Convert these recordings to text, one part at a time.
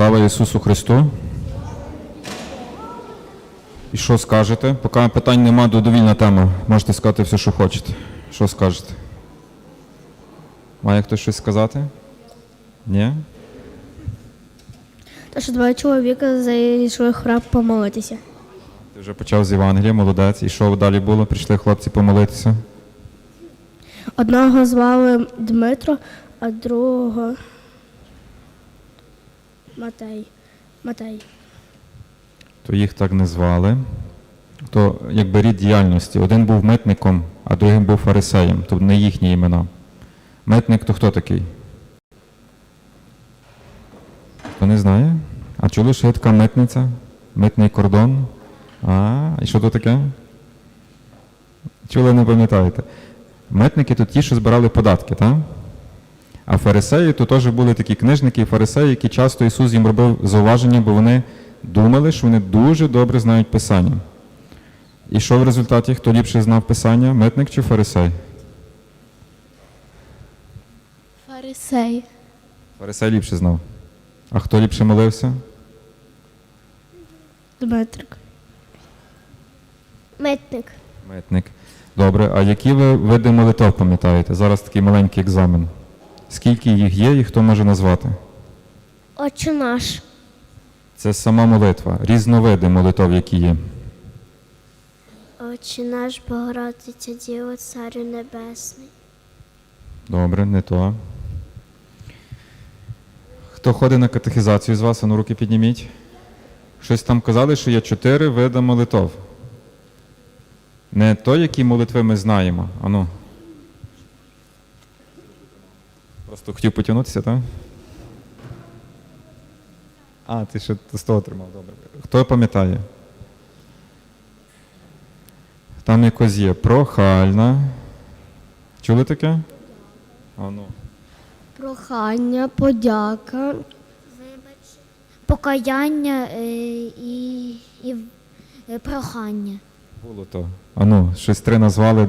Слава Ісусу Христу. І що скажете? Поки питань нема, довільна тема. Можете сказати все, що хочете. Що скажете? Має хтось щось сказати? Ні? Та що два чоловіка зайшли в храм помолитися. Ти вже почав з Євангелія, молодець. І що далі було? Прийшли хлопці помолитися. Одного звали Дмитро, а другого Матей. Матей. То їх так не звали. То якби рід діяльності. Один був митником, а другий був фарисеєм. Тобто не їхні імена. Митник то хто такий? Хто не знає? А чули, що є така митниця? Митний кордон? А, і що то таке? Чули, не пам'ятаєте. Митники то ті, що збирали податки, так? А фарисеї то теж були такі книжники і фарисеї, які часто Ісус їм робив зауваження, бо вони думали, що вони дуже добре знають Писання. І що в результаті? Хто ліпше знав Писання? Митник чи фарисей? Фарисей. Фарисей ліпше знав. А хто ліпше молився? Дмитрик. Митник. Митник. Добре, а які ви види молитов пам'ятаєте? Зараз такий маленький екзамен. Скільки їх є і хто може назвати? Отче наш. Це сама молитва, різновиди молитов, які є. Отче наш, Богородиця Діво, Царю Небесний. Добре, не то. Хто ходить на катехізацію з вас, а ну руки підніміть. Щось там казали, що є чотири види молитов. Не то, які молитви ми знаємо. Ану. Просто хотів потягнутися, так? А, ти ще з того тримав, добре. Хто пам'ятає? Там якось є прохальна. Чули таке? А ну. Прохання, подяка. Покаяння е, і, і е, прохання. Було то. А ну, щось три назвали.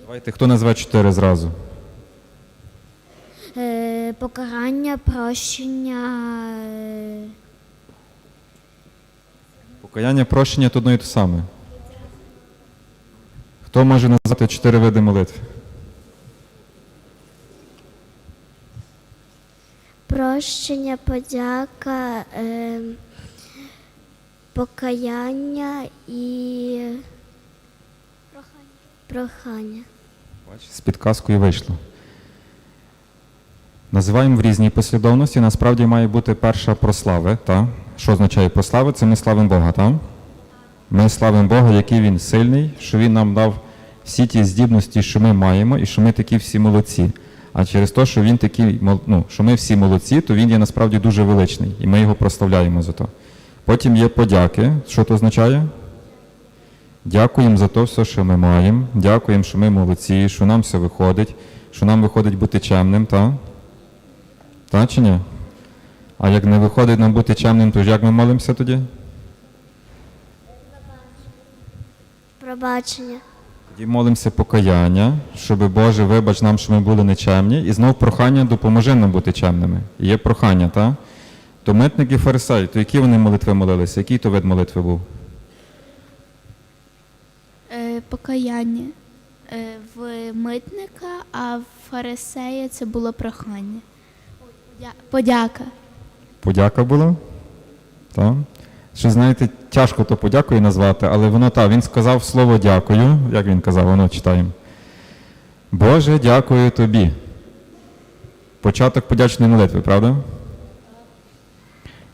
Давайте, хто назве чотири зразу? Покарання, прощення. Е, Покаяння, прощення то одно і те саме. Хто може назвати чотири види молитв? прощення, подяка, е, покаяння і прохання. Бач, з підказкою вийшло. Називаємо в різній послідовності. Насправді має бути перша прослави. Та? Що означає прослави? Це ми славимо Бога, так? Ми славимо Бога, який Він сильний, що Він нам дав всі ті здібності, що ми маємо, і що ми такі всі молодці. А через те, що він такий, ну, що ми всі молодці, то він є насправді дуже величний, і ми його прославляємо за то. Потім є подяки. Що це означає? Дякуємо за те все, що ми маємо. Дякуємо, що ми молодці, що нам все виходить, що нам виходить бути чемним, так? Ні? А як не виходить нам бути чемним, то ж як ми молимося тоді? Пробачення. Тоді молимося покаяння, щоб Боже, вибач нам, що ми були нечемні, і знов прохання допоможи нам бути чемними. І є прохання, так? То митник і фарисей, то які вони молитви молилися? Який то вид молитви був? Е, покаяння е, в митника, а в фарисея це було прохання. Подя- Подяка. Подяка була? Так. Що, знаєте, тяжко то подякою назвати, але воно так, він сказав слово дякую. Як він казав, воно читаємо. Боже, дякую тобі. Початок подячної молитви, правда?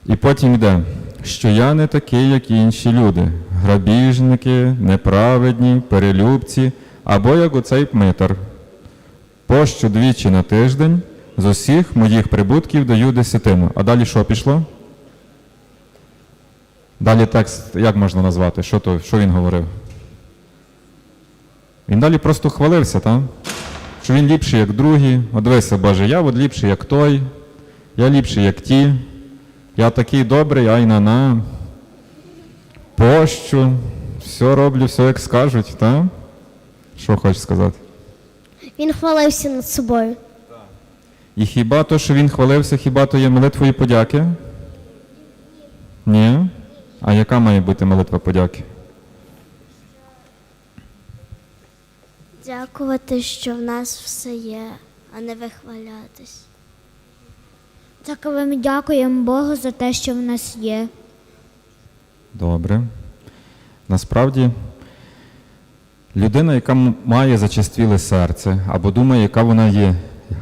І потім йде, що я не такий, як інші люди, грабіжники, неправедні, перелюбці, або як оцей пмитар. Пощу двічі на тиждень з усіх моїх прибутків даю десятину. А далі що пішло? Далі текст, як можна назвати? Що, то, що він говорив? Він далі просто хвалився, так? Що він ліпший, як другі. От дивися, Боже, я от ліпший, як той, я ліпший, як ті. Я такий добрий, ай на на. Пощу, все роблю, все як скажуть, так? Що хочеш сказати? Він хвалився над собою. І хіба то, що він хвалився, хіба то є молитвою подяки? Ні? А яка має бути молитва подяки? Дякувати, що в нас все є, а не вихвалятись. Так ми дякуємо Богу за те, що в нас є. Добре. Насправді, людина, яка має зачастіле серце, або думає, яка вона є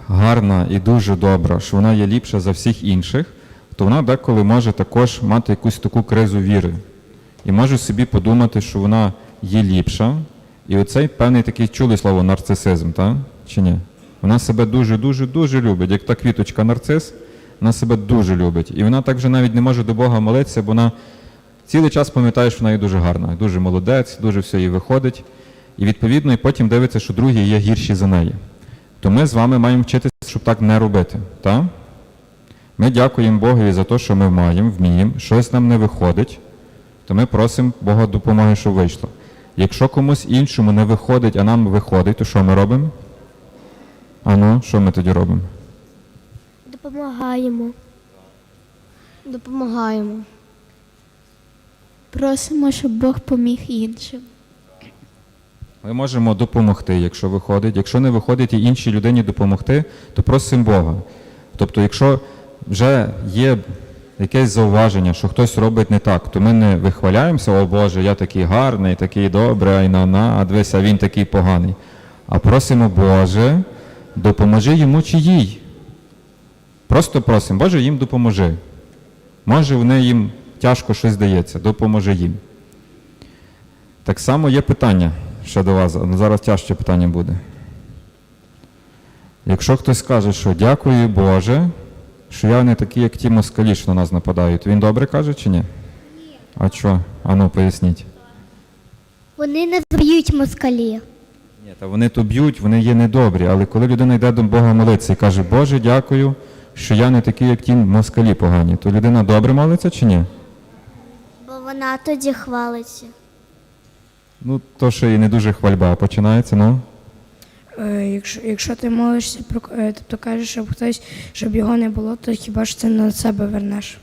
гарна і дуже добра, що вона є ліпша за всіх інших, то вона деколи може також мати якусь таку кризу віри. І може собі подумати, що вона є ліпша. І оцей певний такий чули слово нарцисизм, так? Чи ні? Вона себе дуже-дуже дуже любить, як та квіточка нарцис, вона себе дуже любить. І вона так вже навіть не може до Бога молитися, бо вона цілий час пам'ятає, що вона є дуже гарна, дуже молодець, дуже все їй виходить. І відповідно, і потім дивиться, що другі є гірші за неї. То ми з вами маємо вчитися, щоб так не робити. Так? Ми дякуємо Богові за те, що ми маємо, вміємо, щось нам не виходить, то ми просимо Бога допомоги, щоб вийшло. Якщо комусь іншому не виходить, а нам виходить, то що ми робимо? А ну, що ми тоді робимо? Допомагаємо. Допомагаємо. Просимо, щоб Бог поміг іншим. Ми можемо допомогти, якщо виходить. Якщо не виходить і іншій людині допомогти, то просимо Бога. Тобто, якщо вже є якесь зауваження, що хтось робить не так, то ми не вихваляємося, о Боже, я такий гарний, такий добрий, ай на на, а дивися, він такий поганий. А просимо, Боже, допоможи йому чи їй. Просто просимо, Боже, їм допоможи. Може, вони їм тяжко щось дається, допоможи їм. Так само є питання ще до вас, але зараз тяжче питання буде. Якщо хтось скаже, що дякую Боже, що я не такий, як ті москалі, що на нас нападають, він добре каже чи ні? Ні. А що? Ану, поясніть. Вони не б'ють москалі. Ні, та вони то б'ють, вони є недобрі, але коли людина йде до Бога молитися і каже, Боже, дякую, що я не такий, як ті москалі погані, то людина добре молиться чи ні? Бо вона тоді хвалиться. Ну, то ще і не дуже хвальба починається, ну. Е, Якщо, якщо ти молишся про е, тобто кажеш, щоб хтось, щоб його не було, то хіба ж це на себе вернеш?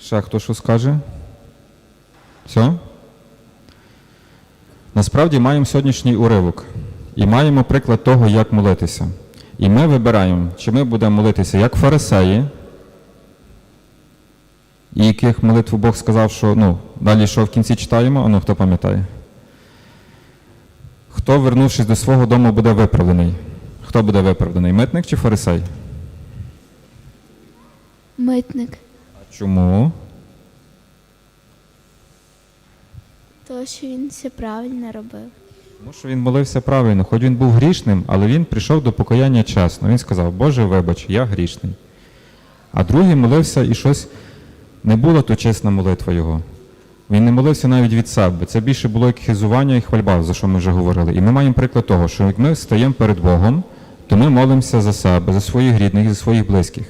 Ще хто що скаже? Все? Насправді маємо сьогоднішній уривок і маємо приклад того, як молитися. І ми вибираємо, чи ми будемо молитися як фарисеї, і яких молитву Бог сказав, що ну, далі що в кінці читаємо, а ну хто пам'ятає? Хто, вернувшись до свого дому, буде виправданий? Хто буде виправданий? Митник чи фарисей? Митник. А Чому? То, що він все правильно робив. Тому що він молився правильно, хоч він був грішним, але він прийшов до покаяння чесно. Він сказав, Боже, вибач, я грішний. А другий молився і щось не була то чесна молитва його. Він не молився навіть від себе. Це більше було як хизування і хвальба, за що ми вже говорили. І ми маємо приклад того, що як ми стаємо перед Богом, то ми молимося за себе, за своїх рідних за своїх близьких.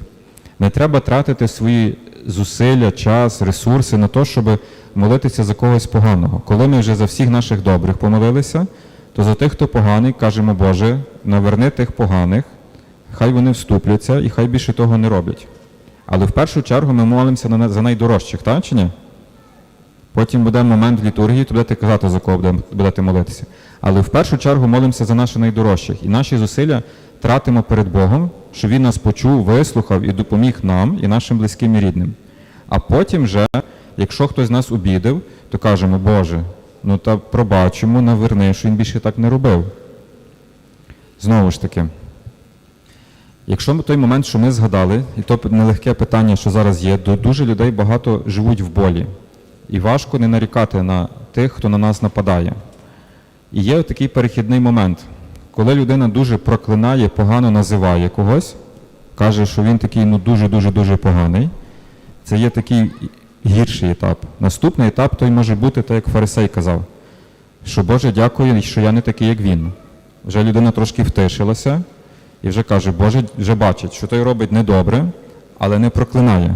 Не треба тратити свої зусилля, час, ресурси на те, щоб молитися за когось поганого. Коли ми вже за всіх наших добрих помолилися, то за тих, хто поганий, кажемо, Боже, наверни тих поганих, хай вони вступляться і хай більше того не роблять. Але в першу чергу ми молимося за найдорожчих, так чи ні? Потім буде момент літургії, то будете казати, за кого будете молитися. Але в першу чергу молимося за наших найдорожчих. І наші зусилля тратимо перед Богом, щоб Він нас почув, вислухав і допоміг нам і нашим близьким і рідним. А потім вже, якщо хтось з нас обідав, то кажемо, Боже, ну та пробачимо, наверни, що він більше так не робив. Знову ж таки, Якщо ми той момент, що ми згадали, і то нелегке питання, що зараз є, дуже людей багато живуть в болі. І важко не нарікати на тих, хто на нас нападає. І є такий перехідний момент, коли людина дуже проклинає, погано називає когось, каже, що він такий ну дуже-дуже дуже поганий. Це є такий гірший етап. Наступний етап той може бути, так як Фарисей казав, що Боже, дякую, що я не такий, як він. Вже людина трошки втишилася і вже каже, Боже, вже бачить, що той робить недобре, але не проклинає.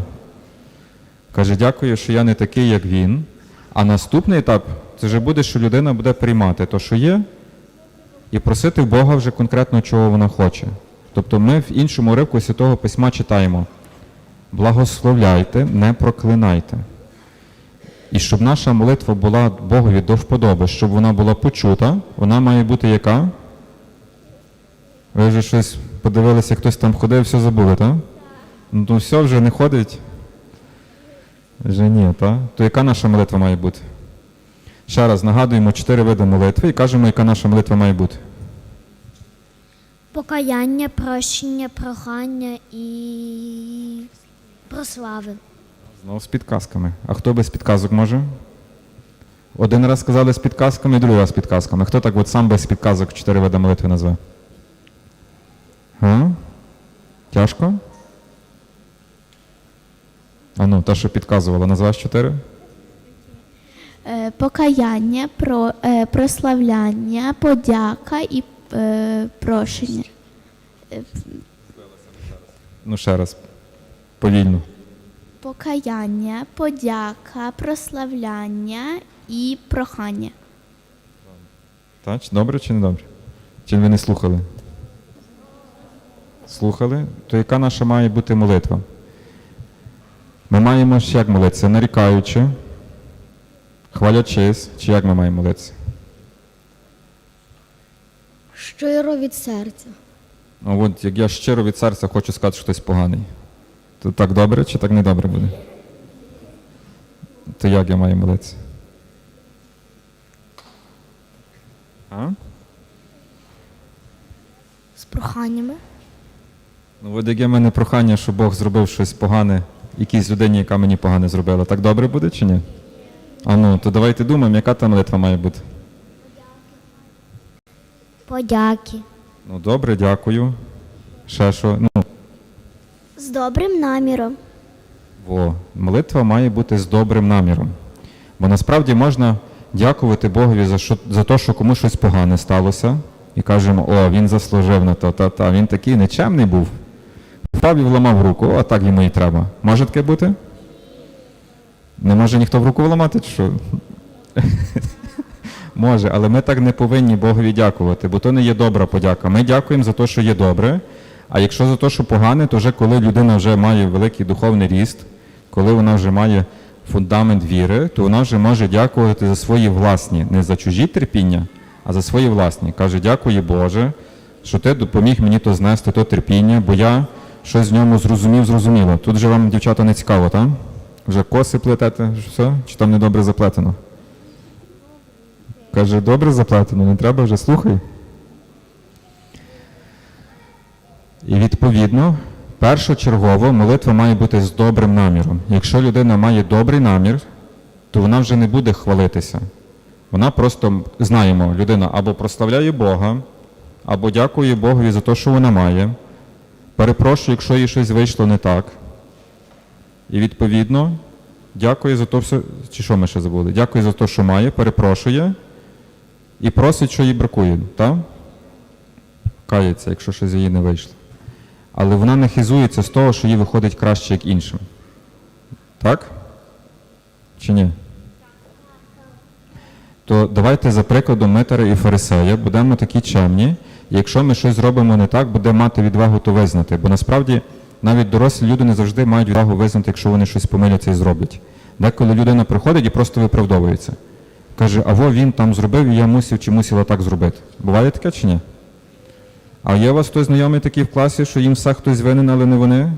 Каже, дякую, що я не такий, як він. А наступний етап це вже буде, що людина буде приймати те, що є, і просити Бога вже конкретно, чого вона хоче. Тобто ми в іншому уривку Святого Письма читаємо: благословляйте, не проклинайте. І щоб наша молитва була Богові до вподоби, щоб вона була почута, вона має бути яка? Ви вже щось подивилися, хтось там ходив, все забули, так? Ну то все вже не ходить. Вже ні, так? То яка наша молитва має бути? Ще раз нагадуємо чотири види молитви і кажемо, яка наша молитва має бути. Покаяння, прощення, прохання і прослави. Знову з підказками. А хто без підказок може? Один раз сказали з підказками, другий раз з підказками. Хто так от сам без підказок чотири види молитви назве? А? Тяжко? А ну, та, що підказувала, назвеш чотири? Е, Покаяння, про, е, прославляння, подяка і е, прошення. Ну, ще раз. Повільно. Покаяння, подяка, прославляння і прохання. Так, чи добре чи не добре? Чи ви не слухали? Слухали? То яка наша має бути молитва? Ми маємо ж як молитися? Нарікаючи, хвалячись, чи як ми маємо молитися? Щиро від серця. А от як я щиро від серця хочу сказати, що хтось поганий. То так добре чи так не добре буде? То як я маю молитися? А? З проханнями. Ну, от яке в мене прохання, що Бог зробив щось погане якійсь людині, яка мені погане зробила. Так добре буде чи ні? А ну, то давайте думаємо, яка та молитва має бути. Подяки. Ну, добре, дякую. Ще що? Ну, З добрим наміром. во, молитва має бути з добрим наміром. Бо насправді можна дякувати Богові за, що, за те, що комусь щось погане сталося, і кажемо, о, він заслужив на то, та, та, він такий нечемний був. Впав і вламав руку, о, так йому і треба. Може таке бути? Не може ніхто в руку вламати, що? Може, але ми так не повинні Богові дякувати, бо то не є добра подяка. Ми дякуємо за те, що є добре. А якщо за те, що погане, то вже коли людина вже має великий духовний ріст, коли вона вже має фундамент віри, то вона вже може дякувати за свої власні, не за чужі терпіння, а за свої власні. Каже, дякую Боже, що ти допоміг мені то знести, то терпіння, бо я щось в ньому зрозумів, зрозуміло. Тут же вам, дівчата, не цікаво, так? Вже коси плетете, все? Чи там недобре заплетено? Каже, добре заплетено, не треба вже слухай. І відповідно, першочергово молитва має бути з добрим наміром. Якщо людина має добрий намір, то вона вже не буде хвалитися. Вона просто, знаємо, людина або прославляє Бога, або дякує Богові за те, що вона має. Перепрошую, якщо їй щось вийшло не так. І відповідно, дякує за те все. Чи що ми ще забули? Дякує за те, що має, перепрошує і просить, що їй бракує. Так? Кається, якщо щось їй не вийшло. Але вона не хизується з того, що їй виходить краще, як іншим. Так? Чи ні? То давайте за прикладом Митара і Фарисея будемо такі чемні, і якщо ми щось зробимо не так, буде мати відвагу то визнати. Бо насправді навіть дорослі люди не завжди мають відвагу визнати, якщо вони щось помиляться і зроблять. Деколи людина приходить і просто виправдовується. Каже, а во він там зробив, і я мусив чи мусила так зробити. Буває таке чи ні? А є у вас хтось знайомий такий в класі, що їм все хтось винен, але не вони?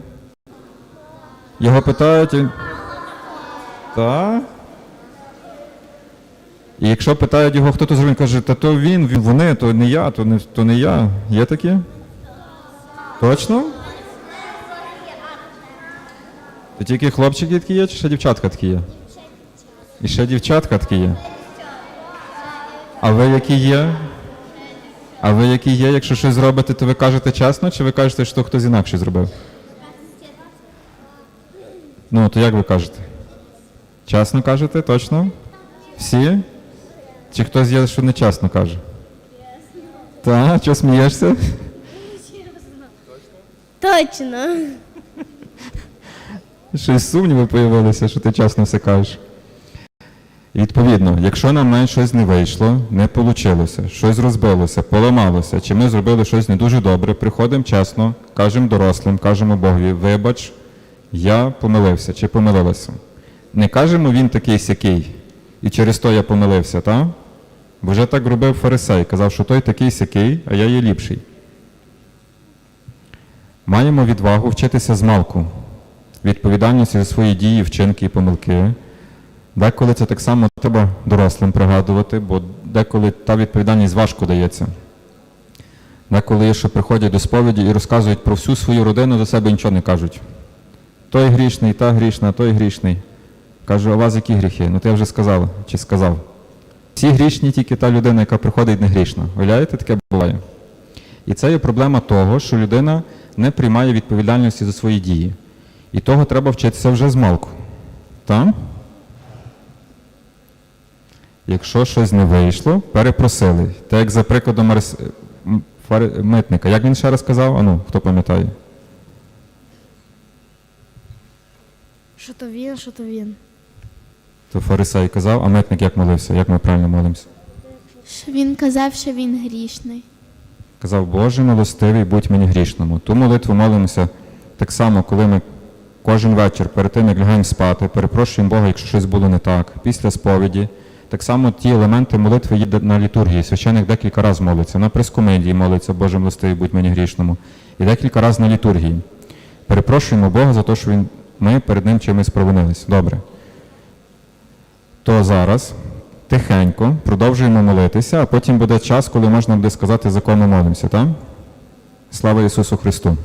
Його питають. Так? І якщо питають його, хто то зробив, він каже, та то він, він, вони, то не я, то не, то не я. Є такі? Точно? То тільки хлопчики такі є, чи ще дівчатка такі є? І ще дівчатка такі є. А ви які є? А ви які є, якщо щось зробите, то ви кажете чесно, чи ви кажете, що хтось інакше зробив? Ну, то як ви кажете? Чесно кажете, точно? Всі? Чи хтось є, що не чесно каже? Так, чого смієшся? Точно. Щось сумніви появилися, що ти чесно все кажеш. Відповідно, якщо нам навіть щось не вийшло, не вийшло, щось розбилося, поламалося, чи ми зробили щось не дуже добре, приходимо чесно, кажемо дорослим, кажемо Богові, вибач, я помилився чи помилилася. Не кажемо він такий сякий, і через то я помилився, так? Бо вже так робив фарисей, казав, що той такий сякий, а я є ліпший. Маємо відвагу вчитися з малку, відповідальності за свої дії, вчинки і помилки. Деколи це так само треба дорослим пригадувати, бо деколи та відповідальність важко дається. Деколи є, приходять до сповіді і розказують про всю свою родину, до себе нічого не кажуть. Той грішний, та грішна, той грішний. Кажу, а у вас які гріхи? Ну ти вже сказав чи сказав. Всі грішні, тільки та людина, яка приходить не грішна. Уявляєте, таке буває. І це є проблема того, що людина не приймає відповідальності за свої дії. І того треба вчитися вже з малку. Так? Якщо щось не вийшло, перепросили. Так як за прикладом митника. Як він ще раз казав? Ану, хто пам'ятає? Що то він, що то він. То фарисей казав, а митник як молився? Як ми правильно молимося? Що він казав, що він грішний. Казав, Боже милостивий, будь мені грішному. Ту молитву молимося так само, коли ми кожен вечір перед тим, як лягаємо спати, перепрошуємо Бога, якщо щось було не так, після сповіді. Так само ті елементи молитви є на літургії. Священик декілька разів молиться. На прескомедії молиться, Боже милостивий, будь мені грішному. І декілька разів на літургії. Перепрошуємо Бога за те, що він, ми перед ним чимось провинились. Добре. То зараз тихенько продовжуємо молитися, а потім буде час, коли можна буде сказати, за кого ми молимося, так? Слава Ісусу Христу!